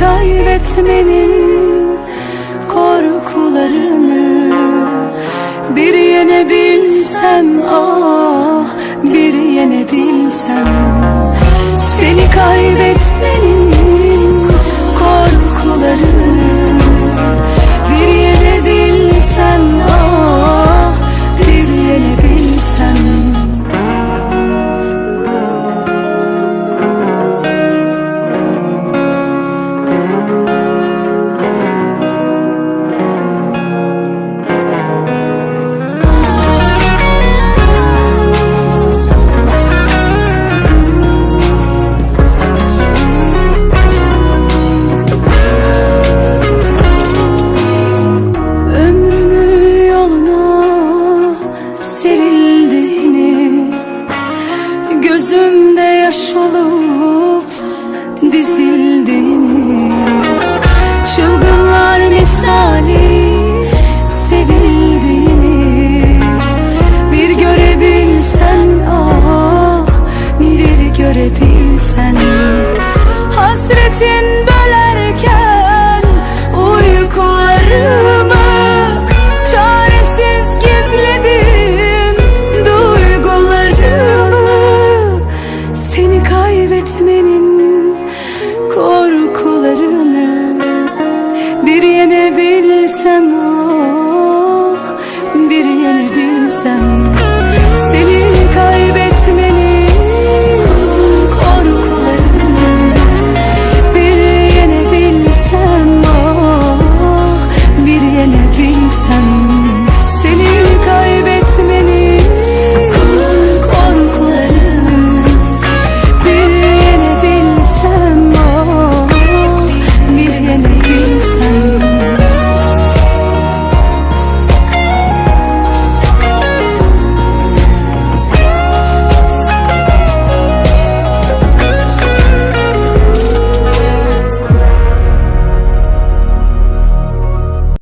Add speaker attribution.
Speaker 1: kaybetmenin korkularını Bir yenebilsem ah bir yenebilsem Yaş olup dizildiğini Çılgınlar misali sevildiğini Bir görebilsen ah bir görebilsen. Hasretin bilsem ah oh, Bir yel bilsem